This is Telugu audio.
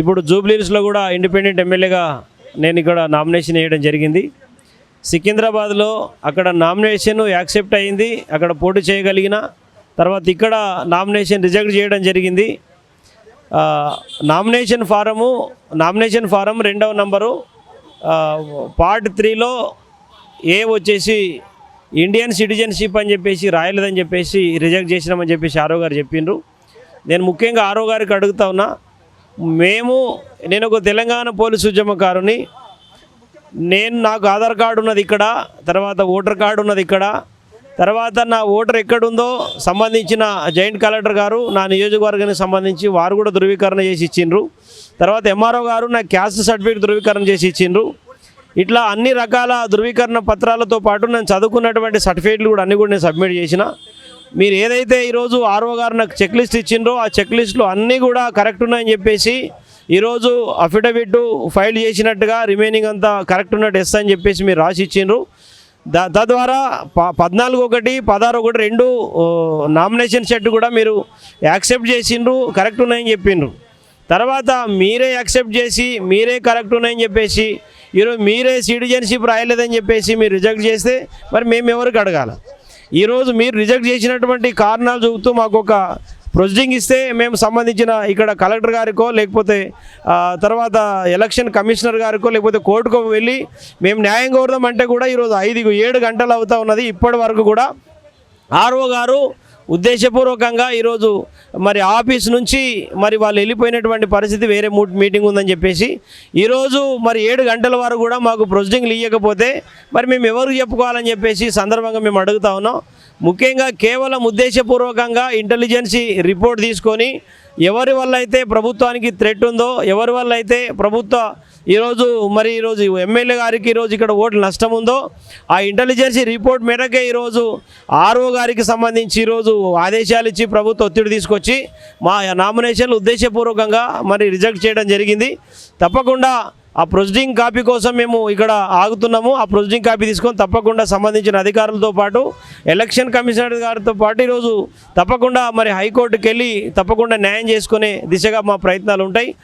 ఇప్పుడు జూబ్లీస్లో కూడా ఇండిపెండెంట్ ఎమ్మెల్యేగా నేను ఇక్కడ నామినేషన్ వేయడం జరిగింది. సికింద్రాబాద్లో అక్కడ నామినేషన్ యాక్సెప్ట్ అయింది అక్కడ పోటీ చేయగలిగిన తర్వాత ఇక్కడ నామినేషన్ రిజెక్ట్ చేయడం జరిగింది. నామినేషన్ ఫారము నామినేషన్ ఫారం రెండవ నంబరు పార్ట్ త్రీలో ఏ వచ్చేసి ఇండియన్ సిటిజన్షిప్ అని చెప్పేసి రాయలేదని చెప్పేసి రిజెక్ట్ చేసినామని చెప్పేసి ఆరో గారు చెప్పిండ్రు. నేను ముఖ్యంగా ఆరో గారికి అడుగుతా ఉన్నా మేము నేను ఒక తెలంగాణ పోలీసు ఉద్యమకారుని. నేను నాకు ఆధార్ కార్డు ఉన్నది ఇక్కడ తర్వాత ఓటర్ కార్డు ఉన్నది ఇక్కడ. తర్వాత నా ఓటర్ ఎక్కడుందో సంబంధించిన జాయింట్ కలెక్టర్ గారు నా నియోజకవర్గానికి సంబంధించి వారు కూడా ధృవీకరణ చేసి ఇచ్చిండ్రు. తర్వాత ఎంఆర్ఓ గారు నా క్యాస్ట్ సర్టిఫికేట్ ధృవీకరణ చేసి ఇచ్చిండ్రు. ఇట్లా అన్ని రకాల ధృవీకరణ పత్రాలతో పాటు నేను చదువుకున్నటువంటి సర్టిఫికేట్లు కూడా అన్ని కూడా నేను సబ్మిట్ చేసిన. మీరు ఏదైతే ఈరోజు ఆర్ఓ గారు నాకు చెక్ లిస్ట్ ఇచ్చిండ్రో ఆ చెక్ లిస్టులు అన్నీ కూడా కరెక్ట్ ఉన్నాయని చెప్పేసి ఈరోజు అఫిడవిట్ ఫైల్ చేసినట్టుగా రిమైనింగ్ అంతా కరెక్ట్ ఉన్నట్టు ఎస్ అని చెప్పేసి మీరు రాసి ఇచ్చిండ్రు. దా తద్వారా ప పద్నాలుగు ఒకటి పదహారు ఒకటి రెండు నామినేషన్ సెట్ కూడా మీరు యాక్సెప్ట్ చేసిండ్రు కరెక్ట్ ఉన్నాయని చెప్పిండ్రు తర్వాత మీరే యాక్సెప్ట్ చేసి మీరే కరెక్ట్ ఉన్నాయని చెప్పేసి ఈరోజు మీరే సిటిజన్షిప్ రాయలేదని చెప్పేసి మీరు రిజెక్ట్ చేస్తే మరి మేము ఎవరికి అడగాల? ఈరోజు మీరు రిజెక్ట్ చేసినటువంటి కారణాలు చూపుతూ మాకు ఒక ప్రొసీడింగ్ ఇస్తే మేము సంబంధించిన ఇక్కడ కలెక్టర్ గారికో లేకపోతే తర్వాత ఎలక్షన్ కమిషనర్ గారికో లేకపోతే కోర్టుకో వెళ్ళి మేము న్యాయం కోరదాం అంటే కూడా ఈరోజు ఐదు ఏడు గంటలు అవుతా ఉన్నది. ఇప్పటి వరకు కూడా ఆర్ఓ గారు ఉద్దేశపూర్వకంగా ఈరోజు మరి ఆఫీస్ నుంచి మరి వాళ్ళు వెళ్ళిపోయినటువంటి పరిస్థితి వేరే మీటింగ్ ఉందని చెప్పేసి ఈరోజు మరి ఏడు గంటల వరకు కూడా మాకు ప్రొసీడింగ్లు ఇవ్వకపోతే మరి మేము ఎవరికి చెప్పుకోవాలని చెప్పేసి సందర్భంగా మేము అడుగుతా ఉన్నాం. ముఖ్యంగా కేవలం ఉద్దేశపూర్వకంగా ఇంటెలిజెన్సీ రిపోర్ట్ తీసుకొని ఎవరి వల్ల అయితే ప్రభుత్వానికి థ్రెట్ ఉందో ఎవరి వల్ల అయితే ప్రభుత్వ ఈరోజు మరి ఈరోజు ఎమ్మెల్యే గారికి ఈరోజు ఇక్కడ ఓట్లు నష్టం ఉందో ఆ ఇంటెలిజెన్సీ రిపోర్ట్ మేరకే ఈరోజు ఆర్ఓ గారికి సంబంధించి ఈరోజు ఆదేశాలు ఇచ్చి ప్రభుత్వ ఒత్తిడి తీసుకొచ్చి మా నామినేషన్లు ఉద్దేశపూర్వకంగా మరి రిజెక్ట్ చేయడం జరిగింది. తప్పకుండా ఆ ప్రొసీడింగ్ కాపీ కోసం మేము ఇక్కడ ఆగుతున్నాము. ఆ ప్రొసీడింగ్ కాపీ తీసుకొని తప్పకుండా సంబంధించిన అధికారులతో పాటు ఎలక్షన్ కమిషనర్ గారితో పాటు ఈరోజు తప్పకుండా మరి హైకోర్టుకి వెళ్ళి తప్పకుండా న్యాయం చేసుకునే దిశగా మా ప్రయత్నాలు ఉంటాయి.